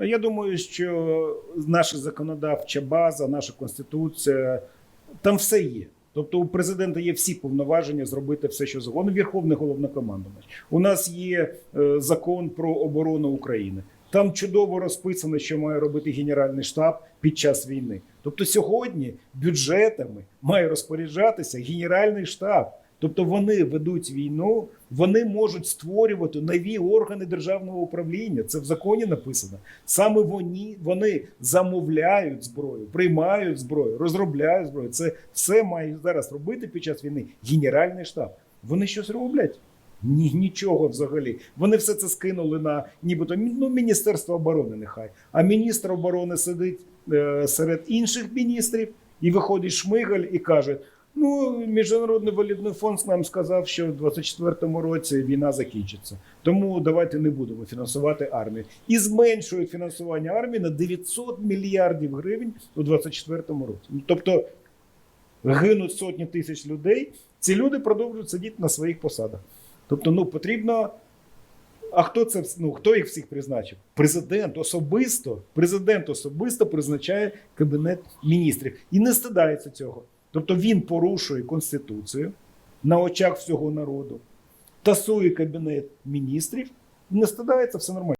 Я думаю, що наша законодавча база, наша конституція, там все є. Тобто у президента є всі повноваження зробити все, що завгодно. Верховний головнокомандувач. У нас є е, закон про оборону України. Там чудово розписано, що має робити Генеральний штаб під час війни. Тобто сьогодні бюджетами має розпоряджатися Генеральний штаб. Тобто вони ведуть війну, вони можуть створювати нові органи державного управління. Це в законі написано. Саме вони, вони замовляють зброю, приймають зброю, розробляють зброю. Це все має зараз робити під час війни Генеральний штаб. Вони щось роблять? Ні, нічого взагалі. Вони все це скинули на нібито ну, Міністерство оборони, нехай. А міністр оборони сидить е, серед інших міністрів і виходить Шмигаль і каже: Ну, міжнародний валютний фонд нам сказав, що в 24-му році війна закінчиться. Тому давайте не будемо фінансувати армію. І зменшують фінансування армії на 900 мільярдів гривень у 24-му році. Ну, Тобто гинуть сотні тисяч людей. Ці люди продовжують сидіти на своїх посадах. Тобто, ну потрібно. А хто це ну, хто їх всіх призначив? Президент особисто, президент особисто призначає кабінет міністрів і не стидається цього. Тобто він порушує конституцію на очах всього народу, тасує кабінет міністрів, не стидається все нормально.